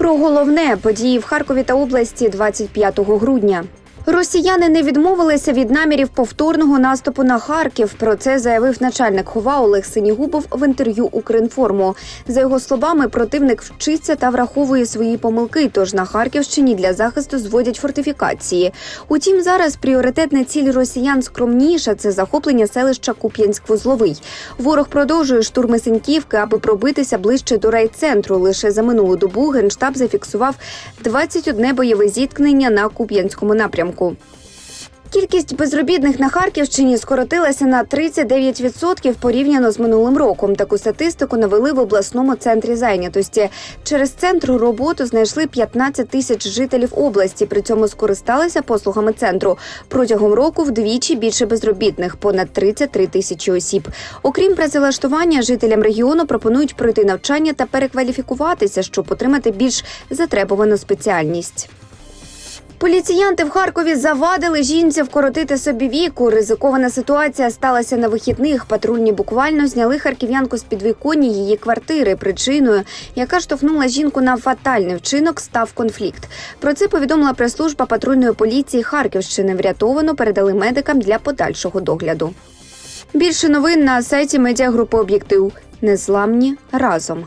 Про головне події в Харкові та області 25 грудня. Росіяни не відмовилися від намірів повторного наступу на Харків. Про це заявив начальник ХОВА Олег Синігубов в інтерв'ю Укрінформу. За його словами, противник вчиться та враховує свої помилки. Тож на Харківщині для захисту зводять фортифікації. Утім, зараз пріоритетна ціль росіян скромніша це захоплення селища Куп'янськ-Вузловий. Ворог продовжує штурми Синьківки, аби пробитися ближче до райцентру. Лише за минулу добу генштаб зафіксував 21 бойове зіткнення на Куп'янському напрямку. Кількість безробітних на Харківщині скоротилася на 39% порівняно з минулим роком. Таку статистику навели в обласному центрі зайнятості. Через центру роботу знайшли 15 тисяч жителів області. При цьому скористалися послугами центру. Протягом року вдвічі більше безробітних понад 33 тисячі осіб. Окрім працевлаштування, жителям регіону пропонують пройти навчання та перекваліфікуватися, щоб отримати більш затребувану спеціальність. Поліціянти в Харкові завадили жінці вкоротити собі віку. Ризикована ситуація сталася на вихідних. Патрульні буквально зняли харків'янку з підвіконня її квартири. Причиною, яка штовхнула жінку на фатальний вчинок, став конфлікт. Про це повідомила прес-служба патрульної поліції Харківщини. Врятовано передали медикам для подальшого догляду. Більше новин на сайті медіагрупи Об'єктив. Незламні разом.